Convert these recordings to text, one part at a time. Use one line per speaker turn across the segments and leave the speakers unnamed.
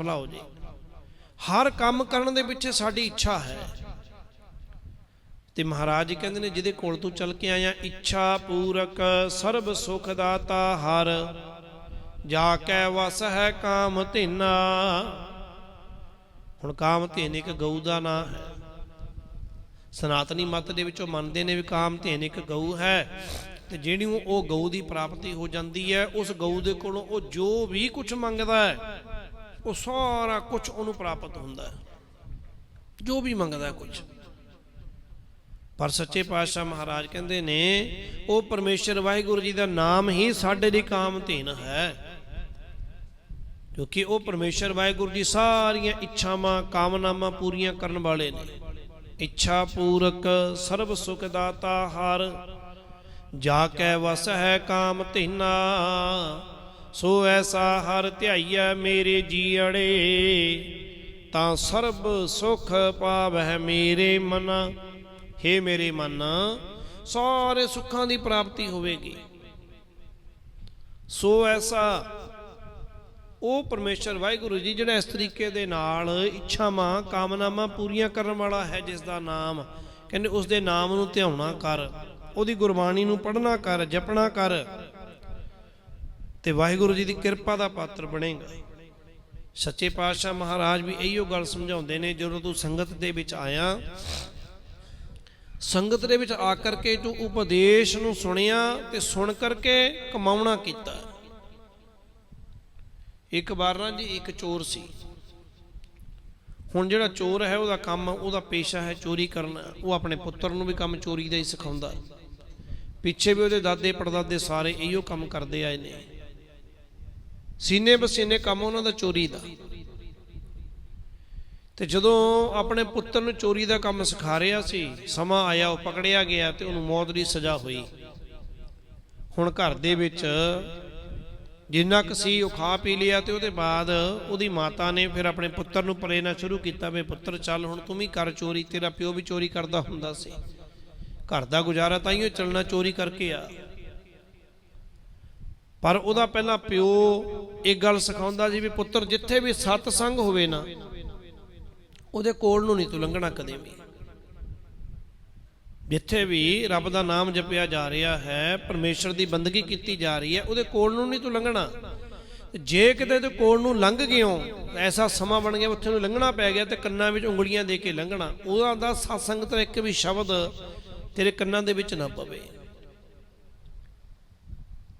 ਸਫਲਾ ਹੋ ਜੇ। ਹਰ ਕੰਮ ਕਰਨ ਦੇ ਪਿੱਛੇ ਸਾਡੀ ਇੱਛਾ ਹੈ। ਤੇ ਮਹਾਰਾਜ ਕਹਿੰਦੇ ਨੇ, ਜਿਹਦੇ ਕੋਲ ਤੂੰ ਚੱਲ ਕੇ ਆਇਆ, ਇੱਛਾ ਪੂਰਕ ਸਰਬ ਸੁਖ ਦਾਤਾ ਹਰ। ਜਾ ਕੈ ਵਸ ਹੈ ਕਾਮ ਧਿਨਾ। ਹੁਣ ਕਾਮ ਧੇਨ ਇੱਕ ਗਊ ਦਾ ਨਾਂ ਹੈ। ਸਨਾਤਨੀ ਮਤ ਦੇ ਵਿੱਚੋਂ ਮੰਨਦੇ ਨੇ ਵੀ ਕਾਮ ਧੇਨ ਇੱਕ ਗਊ ਹੈ। ਤੇ ਜਿਹੜੀ ਉਹ- ਉਹ ਗਊ ਦੀ ਪ੍ਰਾਪਤੀ ਹੋ ਜਾਂਦੀ ਹੈ, ਉਸ ਗਊ ਦੇ ਕੋਲੋਂ ਉਹ ਜੋ ਵੀ ਕੁਝ ਮੰਗਦਾ ਹੈ ਉਹ ਸਾਰਾ ਕੁਝ ਉਹਨੂੰ ਪ੍ਰਾਪਤ ਹੁੰਦਾ ਹੈ। ਜੋ ਵੀ ਮੰਗਦਾ ਹੈ ਕੁਝ ਪਰ ਸੱਚੇ ਪਾਤਸ਼ਾਹ ਮਹਾਰਾਜ ਕਹਿੰਦੇ ਨੇ, ਉਹ ਪਰਮੇਸ਼ਰ ਵਾਹਿਗੁਰੂ ਜੀ ਦਾ ਨਾਮ ਹੀ ਸਾਡੇ ਲਈ ਕਾਮ ਧੀਨ ਹੈ। ਕਿਉਂਕਿ ਉਹ ਪਰਮੇਸ਼ਰ ਵਾਹਿਗੁਰੂ ਜੀ ਸਾਰੀਆਂ ਇੱਛਾਵਾਂ, ਕਾਮਨਾਵਾਂ ਪੂਰੀਆਂ ਕਰਨ ਵਾਲੇ ਨੇ। ਇੱਛਾ ਪੂਰਕ ਸਰਬ ਸੁਖ ਦਾਤਾ ਹਰ, ਜਾ ਕੈ ਵਸ ਹੈ ਕਾਮ ਧਿਨਾ ਸੋ ਐਸਾ ਹਰ ਧਿਆਈਐ ਮੇਰੇ ਜੀਅੜੇ, ਤਾਂ ਸਰਬ ਸੁਖ ਪਾਵਹਿ ਮੇਰੇ ਮਨ। ਹੇ ਮੇਰੇ ਮਨ, ਸਾਰੇ ਸੁੱਖਾਂ ਦੀ ਪ੍ਰਾਪਤੀ ਹੋਵੇਗੀ। ਸੋ ਐਸਾ ਉਹ ਪਰਮੇਸ਼ਰ ਵਾਹਿਗੁਰੂ ਜੀ, ਜਿਹੜਾ ਇਸ ਤਰੀਕੇ ਦੇ ਨਾਲ ਇੱਛਾਵਾਂ, ਕਾਮਨਾਵਾਂ ਪੂਰੀਆਂ ਕਰਨ ਵਾਲਾ ਹੈ ਜਿਸ ਦਾ ਨਾਮ ਕਹਿੰਦੇ ਉਸ ਦੇ ਨਾਮ ਨੂੰ ਧਿਆਉਣਾ ਕਰ, ਉਹਦੀ ਗੁਰਬਾਣੀ ਨੂੰ ਪੜ੍ਹਨਾ ਕਰ, ਜਪਣਾ ਕਰ। ਤੇ ਵਾਹਿਗੁਰੂ ਜੀ ਦੀ ਕਿਰਪਾ ਦਾ ਪਾਤਰ ਬਣੇਗਾ। ਸੱਚੇ ਪਾਤਸ਼ਾਹ ਮਹਾਰਾਜ ਵੀ ਇਹੀਓ ਗੱਲ ਸਮਝਾਉਂਦੇ ਨੇ, ਜਦੋਂ ਤੂੰ ਸੰਗਤ ਦੇ ਵਿੱਚ ਆਇਆ, ਸੰਗਤ ਦੇ ਵਿੱਚ ਆ ਕਰਕੇ ਤੂੰ ਉਪਦੇਸ਼ ਨੂੰ ਸੁਣਿਆ ਤੇ ਸੁਣ ਕਰਕੇ ਕਮਾਉਣਾ ਕੀਤਾ। ਇੱਕ ਵਾਰ ਨਾ ਜੀ, ਇੱਕ ਚੋਰ ਸੀ। ਹੁਣ ਜਿਹੜਾ ਚੋਰ ਹੈ, ਉਹਦਾ ਕੰਮ, ਉਹਦਾ ਪੇਸ਼ਾ ਹੈ ਚੋਰੀ ਕਰਨਾ। ਉਹ ਆਪਣੇ ਪੁੱਤਰ ਨੂੰ ਵੀ ਕੰਮ ਚੋਰੀ ਦਾ ਹੀ ਸਿਖਾਉਂਦਾ। ਪਿੱਛੇ ਵੀ ਉਹਦੇ ਦਾਦੇ ਪੜਦਾਦੇ ਸਾਰੇ ਇਹੋ ਕੰਮ ਕਰਦੇ ਆਏ ਨੇ। ਸੀਨੇ ਬਸੀਨੇ ਕੰਮ ਉਹਨਾਂ ਦਾ ਚੋਰੀ ਦਾ। ਤੇ ਜਦੋਂ ਆਪਣੇ ਪੁੱਤਰ ਨੂੰ ਚੋਰੀ ਦਾ ਕੰਮ ਸਿਖਾ ਰਿਹਾ ਸੀ, ਸਮਾਂ ਆਇਆ, ਉਹ ਪਕੜਿਆ ਗਿਆ ਤੇ ਉਹਨੂੰ ਮੌਤ ਦੀ ਸਜ਼ਾ ਹੋਈ। ਹੁਣ ਘਰ ਦੇ ਵਿੱਚ ਜਿੰਨਾ ਕੁ ਸੀ, ਉਹ ਖਾ ਪੀ ਲਿਆ ਤੇ ਉਹਦੇ ਬਾਅਦ ਉਹਦੀ ਮਾਤਾ ਨੇ ਫਿਰ ਆਪਣੇ ਪੁੱਤਰ ਨੂੰ ਪ੍ਰੇਰਨਾ ਸ਼ੁਰੂ ਕੀਤਾ ਵੀ ਪੁੱਤਰ, ਚੱਲ ਹੁਣ ਤੂੰ ਵੀ ਕਰ ਚੋਰੀ, ਤੇਰਾ ਪਿਓ ਵੀ ਚੋਰੀ ਕਰਦਾ ਹੁੰਦਾ ਸੀ। ਘਰ ਦਾ ਗੁਜ਼ਾਰਾ ਤਾਂ ਹੀ ਚੱਲਣਾ, ਚੋਰੀ ਕਰਕੇ ਆ। ਪਰ ਉਹਦਾ ਪਹਿਲਾਂ ਪਿਓ ਇੱਕ ਗੱਲ ਸਿਖਾਉਂਦਾ ਸੀ ਵੀ ਪੁੱਤਰ, ਜਿੱਥੇ ਵੀ ਸਤ ਸੰਗ ਹੋਵੇ ਨਾ, ਉਹਦੇ ਕੋਲ ਨੂੰ ਨਹੀਂ ਤੂੰ ਲੰਘਣਾ ਕਦੇ ਵੀ। ਜਿੱਥੇ ਵੀ ਰੱਬ ਦਾ ਨਾਮ ਜਪਿਆ ਜਾ ਰਿਹਾ ਹੈ, ਪਰਮੇਸ਼ਰ ਦੀ ਬੰਦਗੀ ਕੀਤੀ ਜਾ ਰਹੀ ਹੈ, ਉਹਦੇ ਕੋਲ ਨੂੰ ਨਹੀਂ ਤੂੰ ਲੰਘਣਾ। ਜੇ ਕਿਤੇ ਤੇ ਕੋਲ ਨੂੰ ਲੰਘ ਗਿਓ, ਐਸਾ ਸਮਾਂ ਬਣ ਗਿਆ ਉੱਥੇ ਨੂੰ ਲੰਘਣਾ ਪੈ ਗਿਆ ਤੇ ਕੰਨਾਂ ਵਿੱਚ ਉਂਗਲੀਆਂ ਦੇ ਕੇ ਲੰਘਣਾ। ਉਹਦਾ ਦਾ ਸਤਸੰਗ ਤੇ ਇੱਕ ਵੀ ਸ਼ਬਦ ਤੇਰੇ ਕੰਨਾਂ ਦੇ ਵਿੱਚ ਨਾ ਪਵੇ।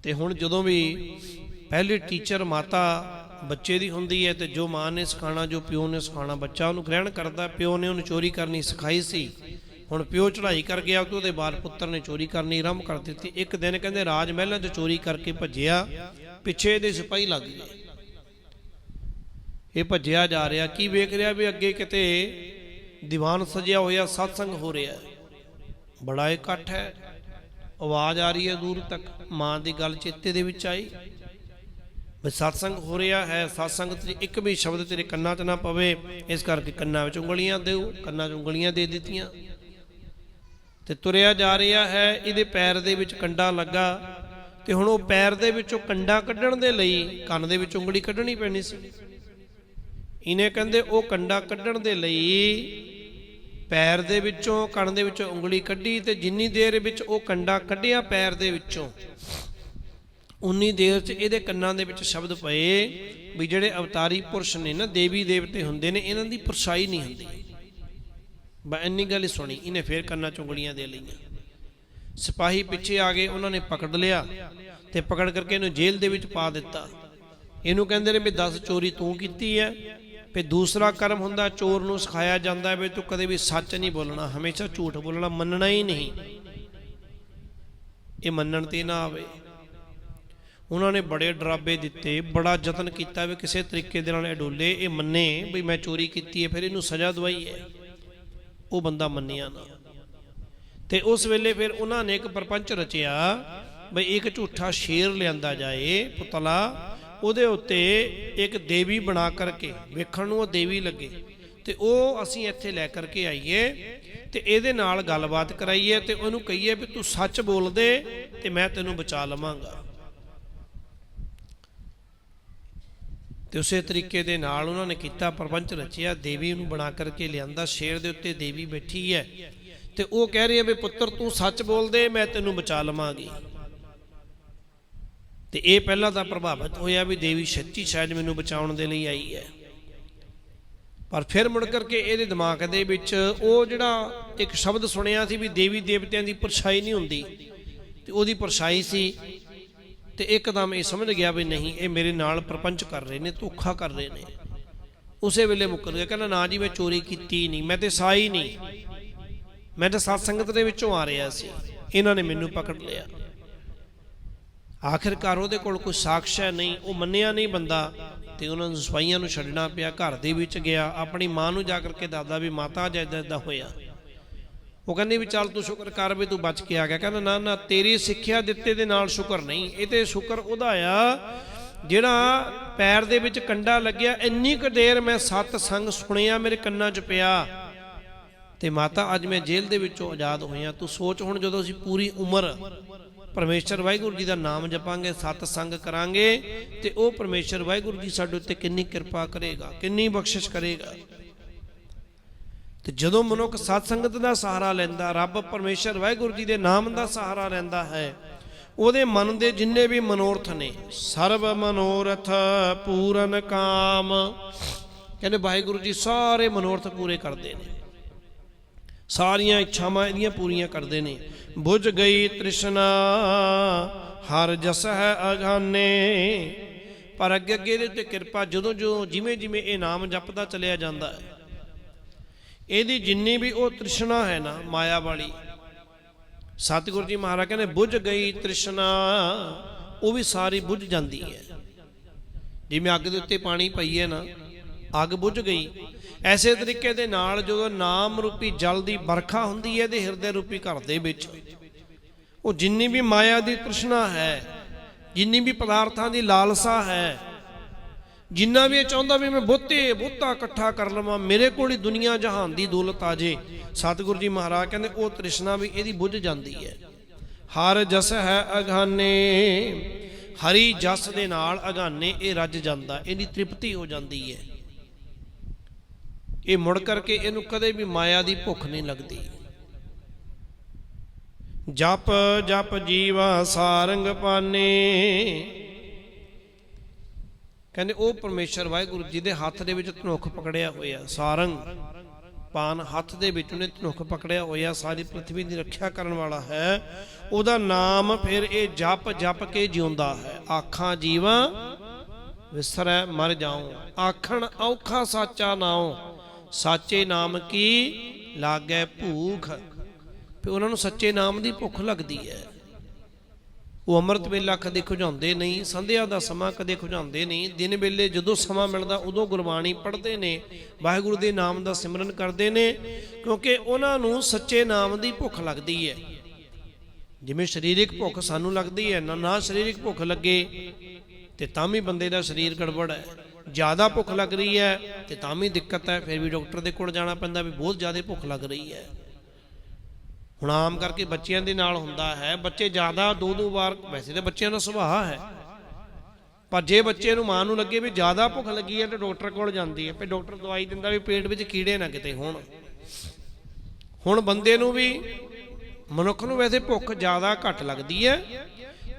ਤੇ ਹੁਣ ਜਦੋਂ ਵੀ ਪਹਿਲੀ ਟੀਚਰ ਮਾਤਾ ਬੱਚੇ ਦੀ ਹੁੰਦੀ ਹੈ ਤੇ ਜੋ ਮਾਂ ਨੇ ਸਿਖਾਣਾ ਜੋ ਪਿਓ ਨੇ ਸਿਖਾਣਾ ਬੱਚਾ ਉਹਨੂੰ ਗ੍ਰਹਿਣ ਕਰਦਾ, ਪਿਓ ਨੇ ਉਹਨੂੰ ਚੋਰੀ ਕਰਨੀ ਸਿਖਾਈ ਸੀ। ਹੁਣ ਪਿਓ ਚੜ੍ਹਾਈ ਕਰ ਗਿਆ ਤੇ ਉਹਦੇ ਬਾਲ ਪੁੱਤਰ ਨੇ ਚੋਰੀ ਕਰਨੀ ਆਰੰਭ ਕਰ ਦਿੱਤੀ। ਇੱਕ ਦਿਨ ਕਹਿੰਦੇ ਰਾਜ ਮਹਿਲਾਂ 'ਚ ਚੋਰੀ ਕਰਕੇ ਭੱਜਿਆ, ਪਿੱਛੇ ਇਹਦੇ ਸਿਪਾਹੀ ਲੱਗ ਗਏ ਇਹ ਭੱਜਿਆ ਜਾ ਰਿਹਾ, ਕੀ ਵੇਖ ਰਿਹਾ ਵੀ ਅੱਗੇ ਕਿਤੇ ਦੀਵਾਨ ਸਜਿਆ ਹੋਇਆ satsang ਹੋ ਰਿਹਾ ਹੈ। ਬੜਾ ਇਕੱਠ ਹੈ। ਆਵਾਜ਼ ਆ ਰਹੀ ਹੈ ਦੂਰ ਤੱਕ, ਮਾਂ ਦੀ ਗੱਲ ਚੇਤੇ ਦੇ ਵਿੱਚ ਆਈ। ਵੀ satsang ਹੋ ਰਿਹਾ ਹੈ satsang ਤੇ ਇੱਕ ਵੀ ਸ਼ਬਦ ਤੇਰੇ ਕੰਨਾਂ 'ਚ ਨਾ ਪਵੇ, ਇਸ ਕਰਕੇ ਕੰਨਾਂ ਵਿੱਚ ਉਂਗਲੀਆਂ ਦਿਓ, ਕੰਨਾਂ 'ਚ ਉਂਗਲੀਆਂ ਦੇ ਦਿੱਤੀਆਂ। ਤੇ ਤੁਰਿਆ ਜਾ ਰਿਹਾ ਹੈ, ਇਹਦੇ ਪੈਰ ਦੇ ਵਿੱਚ ਕੰਡਾ ਲੱਗਾ। ਤੇ ਹੁਣ ਉਹ ਪੈਰ ਦੇ ਵਿੱਚੋਂ ਕੰਡਾ ਕੱਢਣ ਦੇ ਲਈ ਕੰਨ ਦੇ ਵਿੱਚ ਉਂਗਲੀ ਕੱਢਣੀ ਪੈਣੀ ਸੀ। ਇਹਨੇ ਕਹਿੰਦੇ ਉਹ ਕੰਡਾ ਕੱਢਣ ਦੇ ਲਈ ਪੈਰ ਦੇ ਵਿੱਚੋਂ, ਕੰਨ ਦੇ ਵਿੱਚੋਂ ਉਂਗਲੀ ਕੱਢੀ ਤੇ ਜਿੰਨੀ ਦੇਰ ਵਿੱਚ ਉਹ ਕੰਡਾ ਕੱਢਿਆ ਪੈਰ ਦੇ ਵਿੱਚੋਂ, ਉਨੀ ਦੇਰ 'ਚ ਇਹਦੇ ਕੰਨਾਂ ਦੇ ਵਿੱਚ ਸ਼ਬਦ ਪਏ ਵੀ ਜਿਹੜੇ ਅਵਤਾਰੀ ਪੁਰਸ਼ ਨੇ ਨਾ, ਦੇਵੀ ਦੇਵਤੇ ਹੁੰਦੇ ਨੇ, ਇਹਨਾਂ ਦੀ ਪਰਛਾਈ ਨਹੀਂ ਹੁੰਦੀ। ਬਾ, ਇੰਨੀ ਗੱਲ ਸੁਣੀ, ਇਹਨੇ ਫੇਰ ਕੰਨਾਂ 'ਚ ਉਂਗਲੀਆਂ ਦੇ ਲਈਆਂ। ਸਿਪਾਹੀ ਪਿੱਛੇ ਆ ਗਏ, ਉਹਨਾਂ ਨੇ ਪਕੜ ਲਿਆ ਤੇ ਪਕੜ ਕਰਕੇ ਇਹਨੂੰ ਜੇਲ੍ਹ ਦੇ ਵਿੱਚ ਪਾ ਦਿੱਤਾ। ਇਹਨੂੰ ਕਹਿੰਦੇ ਨੇ ਵੀ 10 ਚੋਰੀ ਤੂੰ ਕੀਤੀ ਹੈ ਫਿਰ ਦੂਸਰਾ ਕਰਮ ਹੁੰਦਾ, ਚੋਰ ਨੂੰ ਸਿਖਾਇਆ ਜਾਂਦਾ ਵੀ ਤੂੰ ਕਦੇ ਵੀ ਸੱਚ ਨਹੀਂ ਬੋਲਣਾ, ਹਮੇਸ਼ਾ ਝੂਠ ਬੋਲਣਾ, ਮੰਨਣਾ ਹੀ ਨਹੀਂ। ਇਹ ਮੰਨਣ ਤੇ ਨਾ ਆਵੇ। ਉਹਨਾਂ ਨੇ ਬੜੇ ਡਰਾਬੇ ਦਿੱਤੇ, ਬੜਾ ਯਤਨ ਕੀਤਾ ਵੀ ਕਿਸੇ ਤਰੀਕੇ ਦੇ ਨਾਲ ਇਹ ਡੋਲੇ, ਇਹ ਮੰਨੇ ਵੀ ਮੈਂ ਚੋਰੀ ਕੀਤੀ ਹੈ, ਫਿਰ ਇਹਨੂੰ ਸਜ਼ਾ ਦਵਾਈ ਹੈ। ਉਹ ਬੰਦਾ ਮੰਨਿਆ ਨਾ। ਤੇ ਉਸ ਵੇਲੇ ਫਿਰ ਉਹਨਾਂ ਨੇ ਇੱਕ ਪਰਪੰਚ ਰਚਿਆ ਬਈ ਇੱਕ ਝੂਠਾ ਸ਼ੇਰ ਲਿਆਂਦਾ ਜਾਏ, ਪੁਤਲਾ ਉਹਦੇ ਉੱਤੇ ਇੱਕ ਦੇਵੀ ਬਣਾ ਕਰਕੇ, ਵੇਖਣ ਨੂੰ ਉਹ ਦੇਵੀ ਲੱਗੇ। ਤੇ ਉਹ ਅਸੀਂ ਇੱਥੇ ਲੈ ਕਰਕੇ ਆਈਏ ਤੇ ਇਹਦੇ ਨਾਲ ਗੱਲਬਾਤ ਕਰਾਈਏ ਤੇ ਉਹਨੂੰ ਕਹੀਏ ਵੀ ਤੂੰ ਸੱਚ ਬੋਲ ਦੇ ਤੇ ਮੈਂ ਤੈਨੂੰ ਬਚਾ ਲਵਾਂਗਾ। ਤੇ ਉਸੇ ਤਰੀਕੇ ਦੇ ਨਾਲ ਉਹਨਾਂ ਨੇ ਕੀਤਾ, ਪ੍ਰਪੰਚ ਰਚਿਆ, ਦੇਵੀ ਨੂੰ ਬਣਾ ਕਰਕੇ ਲਿਆਂਦਾ, ਸ਼ੇਰ ਦੇ ਉੱਤੇ ਦੇਵੀ ਬੈਠੀ ਹੈ ਤੇ ਉਹ ਕਹਿ ਰਹੀ ਹੈ ਵੀ ਪੁੱਤਰ ਤੂੰ ਸੱਚ ਬੋਲ ਦੇ, ਮੈਂ ਤੈਨੂੰ ਬਚਾ ਲਵਾਂਗੀ। ਤੇ ਇਹ ਪਹਿਲਾਂ ਤਾਂ ਪ੍ਰਭਾਵਿਤ ਹੋਇਆ ਵੀ ਦੇਵੀ ਸੱਚੀ ਸ਼ਾਇਦ ਮੈਨੂੰ ਬਚਾਉਣ ਦੇ ਲਈ ਆਈ ਹੈ। ਪਰ ਫਿਰ ਮੁੜ ਕਰਕੇ ਇਹਦੇ ਦਿਮਾਗ ਦੇ ਵਿੱਚ ਉਹ ਜਿਹੜਾ ਇੱਕ ਸ਼ਬਦ ਸੁਣਿਆ ਸੀ ਵੀ ਦੇਵੀ ਦੇਵਤਿਆਂ ਦੀ ਪਰਛਾਈ ਨਹੀਂ ਹੁੰਦੀ, ਤੇ ਉਹਦੀ ਪਰਛਾਈ ਸੀ, ਤੇ ਇੱਕਦਮ ਇਹ ਸਮਝ ਗਿਆ ਵੀ ਨਹੀਂ, ਇਹ ਮੇਰੇ ਨਾਲ ਪ੍ਰਪੰਚ ਕਰ ਰਹੇ ਨੇ, ਧੋਖਾ ਕਰ ਰਹੇ ਨੇ। ਉਸੇ ਵੇਲੇ ਮੁੱਕਰ ਗਿਆ, ਕਹਿੰਦਾ, ਨਾ ਜੀ, ਮੈਂ ਚੋਰੀ ਕੀਤੀ ਨਹੀਂ, ਮੈਂ ਤੇ ਸਾਈ ਨਹੀਂ। ਮੈਂ ਤਾਂ ਸਤ ਸੰਗਤ ਦੇ ਵਿੱਚੋਂ ਆ ਰਿਹਾ ਸੀ। ਇਹਨਾਂ ਨੇ ਮੈਨੂੰ ਪਕੜ ਲਿਆ। ਆਖਿਰਕਾਰ ਉਹਦੇ ਕੋਲ ਕੋਈ ਸਾਕਸ਼ ਹੈ ਨਹੀਂ, ਉਹ ਮੰਨਿਆ ਨਹੀਂ ਬੰਦਾ, ਤੇ ਉਹਨਾਂ ਨੂੰ ਸਫਾਈਆਂ ਨੂੰ ਛੱਡਣਾ ਪਿਆ, ਘਰ ਦੇ ਵਿੱਚ ਗਿਆ, ਆਪਣੀ ਮਾਂ ਨੂੰ ਜਾ ਕਰਕੇ ਦਾਦਾ ਵੀ ਮਾਤਾ ਅੱਜ ਏਦਾਂ ਏਦਾਂ ਹੋਇਆ। ਉਹ ਕਹਿੰਦੀ ਵੀ ਚੱਲ ਤੂੰ ਸ਼ੁਕਰ ਕਰ ਵੀ ਤੂੰ ਬਚ ਕੇ ਆ ਗਿਆ। ਕਹਿੰਦਾ, ਨਾ ਨਾ, ਤੇਰੀ ਸਿੱਖਿਆ ਦਿੱਤੇ ਦੇ ਨਾਲ ਸ਼ੁਕਰ ਨਹੀਂ, ਇਹ ਤੇ ਸ਼ੁਕਰ ਉਹਦਾ ਆ, ਜਿਹੜਾ ਪੈਰ ਦੇ ਵਿੱਚ ਕੰਡਾ ਲੱਗਿਆ, ਇੰਨੀ ਕੁ ਦੇਰ ਮੈਂ ਸਤ ਸੰਗ ਸੁਣਿਆ ਮੇਰੇ ਕੰਨਾਂ 'ਚ ਪਿਆ। ਤੇ ਮਾਤਾ, ਅੱਜ ਮੈਂ ਜੇਲ੍ਹ ਦੇ ਵਿੱਚੋਂ ਆਜ਼ਾਦ ਹੋਇਆ ਤੂੰ ਸੋਚ ਹੁਣ ਜਦੋਂ ਅਸੀਂ ਪੂਰੀ ਉਮਰ ਪਰਮੇਸ਼ਰ ਵਾਹਿਗੁਰੂ ਜੀ ਦਾ ਨਾਮ ਜਪਾਂਗੇ, ਸਤ ਸੰਗ ਕਰਾਂਗੇ, ਤੇ ਉਹ ਪਰਮੇਸ਼ਰ ਵਾਹਿਗੁਰੂ ਜੀ ਸਾਡੇ ਉੱਤੇ ਕਿੰਨੀ ਕਿਰਪਾ ਕਰੇਗਾ, ਕਿੰਨੀ ਬਖਸ਼ਿਸ਼ ਕਰੇਗਾ। ਤੇ ਜਦੋਂ ਮਨੁੱਖ ਸਤ ਸੰਗਤ ਦਾ ਸਹਾਰਾ ਲੈਂਦਾ, ਰੱਬ ਪਰਮੇਸ਼ਰ ਵਾਹਿਗੁਰੂ ਜੀ ਦੇ ਨਾਮ ਦਾ ਸਹਾਰਾ ਲੈਂਦਾ ਹੈ, ਉਹਦੇ ਮਨ ਦੇ ਜਿੰਨੇ ਵੀ ਮਨੋਰਥ ਨੇ, ਸਰਬ ਮਨੋਰਥ ਪੂਰਨ ਕਾਮ, ਕਹਿੰਦੇ ਵਾਹਿਗੁਰੂ ਜੀ ਸਾਰੇ ਮਨੋਰਥ ਪੂਰੇ ਕਰਦੇ ਨੇ। ਸਾਰੀਆਂ ਇੱਛਾਵਾਂ ਇਹਦੀਆਂ ਪੂਰੀਆਂ ਕਰਦੇ ਨੇ। ਬੁਝ ਗਈ ਤ੍ਰਿਸ਼ਨਾ, ਹਰ ਜਸ ਹੈ ਅਗਾਨੇ। ਪਰ ਅੱਗੇ ਅੱਗੇ ਇਹਦੇ ਉੱਤੇ ਕਿਰਪਾ ਜਦੋਂ ਜੋ ਜਿਵੇਂ ਜਿਵੇਂ ਇਹ ਨਾਮ ਜਪਦਾ ਚਲਿਆ ਜਾਂਦਾ ਹੈ। ਇਹਦੀ ਜਿੰਨੀ ਵੀ ਉਹ ਤ੍ਰਿਸ਼ਨਾ ਹੈ ਨਾ, ਮਾਇਆ ਵਾਲੀ, ਸਤਿਗੁਰੂ ਜੀ ਮਹਾਰਾਜ ਕਹਿੰਦੇ, ਬੁਝ ਗਈ ਤ੍ਰਿਸ਼ਨਾ, ਉਹ ਵੀ ਸਾਰੀ ਬੁਝ ਜਾਂਦੀ ਹੈ। ਜਿਵੇਂ ਅੱਗ ਦੇ ਉੱਤੇ ਪਾਣੀ ਪਈਏ ਨਾ, ਅੱਗ ਬੁਝ ਗਈ ਐਸੇ ਤਰੀਕੇ ਦੇ ਨਾਲ ਜਦੋਂ ਨਾਮ ਰੂਪੀ ਜਲ ਦੀ ਵਰਖਾ ਹੁੰਦੀ ਹੈ ਇਹਦੇ ਹਿਰਦੇ ਰੂਪੀ ਘਰ ਦੇ ਵਿੱਚ। ਉਹ ਜਿੰਨੀ ਵੀ ਮਾਇਆ ਦੀ ਤ੍ਰਿਸ਼ਨਾ ਹੈ, ਜਿੰਨੀ ਵੀ ਪਦਾਰਥਾਂ ਦੀ ਲਾਲਸਾ ਹੈ, ਜਿੰਨਾ ਵੀ ਇਹ ਚਾਹੁੰਦਾ ਵੀ ਮੈਂ ਬਹੁਤੇ, ਬਹੁਤਾ ਇਕੱਠਾ ਕਰ ਲਵਾਂ, ਮੇਰੇ ਕੋਲ ਹੀ ਦੁਨੀਆ ਜਹਾਨ ਦੀ ਦੌਲਤ ਆ ਜੇ। ਸਤਿਗੁਰੂ ਜੀ ਮਹਾਰਾਜ ਕਹਿੰਦੇ, ਉਹ ਤ੍ਰਿਸ਼ਨਾ ਵੀ ਇਹਦੀ ਬੁੱਝ ਜਾਂਦੀ ਹੈ। ਹਰ ਜਸ ਹੈ ਅਗਾਨੇ, ਹਰੀ ਜਸ ਦੇ ਨਾਲ ਅਗਾਨੇ ਇਹ ਰੱਜ ਜਾਂਦਾ, ਇਹਦੀ ਤ੍ਰਿਪਤੀ ਹੋ ਜਾਂਦੀ ਹੈ। ਇਹ ਮੁੜ ਕਰਕੇ ਇਹਨੂੰ ਕਦੇ ਵੀ ਮਾਇਆ ਦੀ ਭੁੱਖ ਨਹੀਂ ਲੱਗਦੀ। ਜਪ ਜਪ ਜੀਵਾ ਸਾਰੰਗ ਪਾਨੇ। ਕਹਿੰਦੇ ਉਹ ਪਰਮੇਸ਼ਰ ਵਾਹਿਗੁਰੂ ਜੀ ਦੇ ਹੱਥ ਦੇ ਵਿੱਚ ਧਨੁਖ ਪਕੜਿਆ ਹੋਇਆ, ਸਾਰੰਗ ਪਾਨ ਹੱਥ ਦੇ ਵਿੱਚ ਉਹਨੇ ਧਨੁਖ ਪਕੜਿਆ ਹੋਇਆ, ਸਾਰੀ ਪ੍ਰithvi ਦੀ ਰੱਖਿਆ ਕਰਨ ਵਾਲਾ ਹੈ। ਉਹਦਾ ਨਾਮ ਫਿਰ ਇਹ ਜਪ ਜਪ ਕੇ ਜਿਉਂਦਾ ਹੈ। ਆਖਾਂ ਜੀਵਾਂ, ਵਿਸਰੈ ਮਰ ਜਾਉ। ਆਖਣ ਔਖਾ ਸਾਚਾ ਨਾਉ। ਸਾਚੇ ਨਾਮ ਕੀ ਲਾਗੈ ਭੂਖ? ਫਿਰ ਉਹਨਾਂ ਨੂੰ ਸੱਚੇ ਨਾਮ ਦੀ ਭੁੱਖ ਲੱਗਦੀ ਹੈ। ਉਹ ਅੰਮ੍ਰਿਤ ਵੇਲਾ ਕਦੇ ਖੁਝਾਉਂਦੇ ਨਹੀਂ, ਸੰਧਿਆ ਦਾ ਸਮਾਂ ਕਦੇ ਖੁਝਾਉਂਦੇ ਨਹੀਂ, ਦਿਨ ਵੇਲੇ ਜਦੋਂ ਸਮਾਂ ਮਿਲਦਾ ਉਦੋਂ ਗੁਰਬਾਣੀ ਪੜ੍ਹਦੇ ਨੇ, ਵਾਹਿਗੁਰੂ ਦੇ ਨਾਮ ਦਾ ਸਿਮਰਨ ਕਰਦੇ ਨੇ, ਕਿਉਂਕਿ ਉਹਨਾਂ ਨੂੰ ਸੱਚੇ ਨਾਮ ਦੀ ਭੁੱਖ ਲੱਗਦੀ ਹੈ। ਜਿਵੇਂ ਸਰੀਰਕ ਭੁੱਖ ਸਾਨੂੰ ਲੱਗਦੀ ਹੈ, ਨਾ ਨਾ ਸਰੀਰਕ ਭੁੱਖ ਲੱਗੇ, ਤੇ ਤਾਂ ਵੀ ਬੰਦੇ ਦਾ ਸਰੀਰ ਗੜਬੜ ਹੈ। ਜ਼ਿਆਦਾ ਭੁੱਖ ਲੱਗ ਰਹੀ ਹੈ ਤੇ ਤਾਂ ਵੀ ਦਿੱਕਤ ਹੈ, ਫਿਰ ਵੀ ਡਾਕਟਰ ਦੇ ਕੋਲ ਜਾਣਾ ਪੈਂਦਾ ਵੀ ਬਹੁਤ ਜ਼ਿਆਦਾ ਭੁੱਖ ਲੱਗ ਰਹੀ ਹੈ। ਹੁਣ ਆਮ ਕਰਕੇ ਬੱਚਿਆਂ ਦੇ ਨਾਲ ਹੁੰਦਾ ਹੈ, ਬੱਚੇ ਜ਼ਿਆਦਾ ਦੋ ਦੋ ਵਾਰ, ਵੈਸੇ ਤਾਂ ਬੱਚਿਆਂ ਦਾ ਸੁਭਾਅ ਹੈ। ਪਰ ਜੇ ਬੱਚੇ ਨੂੰ ਮਾਂ ਨੂੰ ਲੱਗੇ ਵੀ ਜ਼ਿਆਦਾ ਭੁੱਖ ਲੱਗੀ ਹੈ ਤੇ ਡਾਕਟਰ ਕੋਲ ਜਾਂਦੀ ਹੈ, ਫਿਰ ਡਾਕਟਰ ਦਵਾਈ ਦਿੰਦਾ ਵੀ ਪੇਟ ਵਿੱਚ ਕੀੜੇ ਨਾ ਕਿਤੇ ਹੋਣ। ਹੁਣ ਬੰਦੇ ਨੂੰ ਵੀ ਮਨੁੱਖ ਨੂੰ ਵੈਸੇ ਭੁੱਖ ਜ਼ਿਆਦਾ ਘੱਟ ਲੱਗਦੀ ਹੈ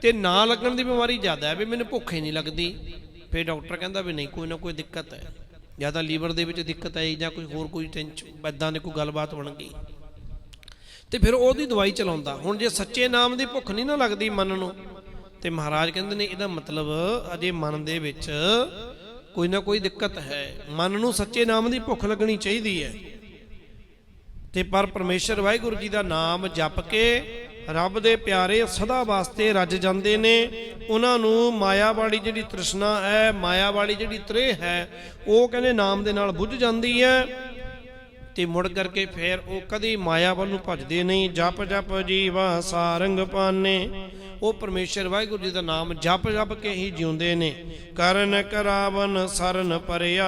ਤੇ ਨਾ ਲੱਗਣ ਦੀ ਬਿਮਾਰੀ ਜ਼ਿਆਦਾ ਹੈ ਵੀ ਮੈਨੂੰ ਭੁੱਖ ਹੀ ਨਹੀਂ ਲੱਗਦੀ। ਫਿਰ ਡਾਕਟਰ ਕਹਿੰਦਾ ਵੀ ਨਹੀਂ, ਕੋਈ ਨਾ ਕੋਈ ਦਿੱਕਤ ਹੈ। ਜਾਂ ਤਾਂ ਲੀਵਰ ਦੇ ਵਿੱਚ ਦਿੱਕਤ ਆਈ ਜਾਂ ਕੋਈ ਹੋਰ ਕੋਈ ਟੈਨਸ਼ਨ ਇਦਾਂ ਦੀ ਕੋਈ ਗੱਲਬਾਤ ਬਣ ਗਈ। ਤੇ ਫਿਰ ਉਹਦੀ ਦਵਾਈ ਚਲਾਉਂਦਾ। ਹੁਣ ਜੇ ਸੱਚੇ ਨਾਮ ਦੀ ਭੁੱਖ ਨਹੀਂ ਨਾ ਲੱਗਦੀ ਮਨ ਨੂੰ, ਤੇ ਮਹਾਰਾਜ ਕਹਿੰਦੇ ਨੇ ਇਹਦਾ ਮਤਲਬ ਅਜੇ ਮਨ ਦੇ ਵਿੱਚ ਕੋਈ ਨਾ ਕੋਈ ਦਿੱਕਤ ਹੈ। ਮਨ ਨੂੰ ਸੱਚੇ ਨਾਮ ਦੀ ਭੁੱਖ ਲੱਗਣੀ ਚਾਹੀਦੀ ਹੈ। ਤੇ ਪਰ ਪਰਮੇਸ਼ਰ ਵਾਹਿਗੁਰੂ ਜੀ ਦਾ ਨਾਮ ਜਪ ਕੇ ਰੱਬ ਦੇ ਪਿਆਰੇ ਸਦਾ ਵਾਸਤੇ ਰੱਜ ਜਾਂਦੇ ਨੇ। ਉਹਨਾਂ ਨੂੰ ਮਾਇਆ ਵਾਲੀ ਜਿਹੜੀ ਤ੍ਰਿਸ਼ਨਾ ਹੈ ਮਾਇਆ ਵਾਲੀ ਜਿਹੜੀ ਤ੍ਰੇਹ ਹੈ, ਉਹ ਕਹਿੰਦੇ ਨਾਮ ਦੇ ਨਾਲ ਬੁੱਝ ਜਾਂਦੀ ਹੈ। ਤੇ ਮੁੜ ਕਰਕੇ ਫੇਰ ਉਹ ਕਦੀ ਮਾਇਆ ਵੱਲ ਨੂੰ ਭੱਜਦੇ ਨਹੀਂ। ਜਪ ਜਪ ਜੀਵਾ ਸਾਰੰਗ ਪਾਨੇ। ਉਹ ਪਰਮੇਸ਼ਰ ਵਾਹਿਗੁਰੂ ਜੀ ਦਾ ਨਾਮ ਜਪ ਜਪ ਕੇ ਹੀ ਜਿਉਂਦੇ ਨੇ। ਕਰਨ ਕਰਾਵਨ ਸਰਨ ਪਰਿਆ।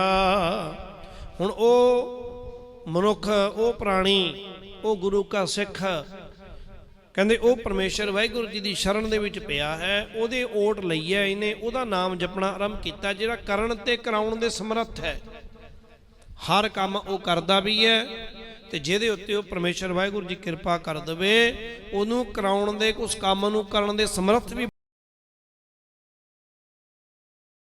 ਹੁਣ ਉਹ ਮਨੁੱਖ, ਉਹ ਪ੍ਰਾਣੀ, ਉਹ ਗੁਰੂ ਕਾ ਸਿੱਖ ਕਹਿੰਦੇ ਉਹ ਪਰਮੇਸ਼ਰ ਵਾਹਿਗੁਰੂ ਜੀ ਦੀ ਸ਼ਰਨ ਦੇ ਵਿੱਚ ਪਿਆ ਹੈ, ਉਹਦੇ ਓਟ ਲਈ ਹੈ ਇਹਨੇ, ਉਹਦਾ ਨਾਮ ਜਪਣਾ ਆਰੰਭ ਕੀਤਾ, ਜਿਹੜਾ ਕਰਨ ਤੇ ਕਰਾਉਣ ਦੇ ਸਮਰੱਥ ਹੈ। ਹਰ ਕੰਮ ਉਹ ਕਰਦਾ ਵੀ ਹੈ ਤੇ ਜਿਹਦੇ ਉੱਤੇ ਉਹ ਪਰਮੇਸ਼ਰ ਵਾਹਿਗੁਰੂ ਜੀ ਕਿਰਪਾ ਕਰ ਦੇਵੇ, ਉਹਨੂੰ ਕਰਾਉਣ ਦੇ, ਉਸ ਕੰਮ ਨੂੰ ਕਰਨ ਦੇ ਸਮਰੱਥ ਵੀ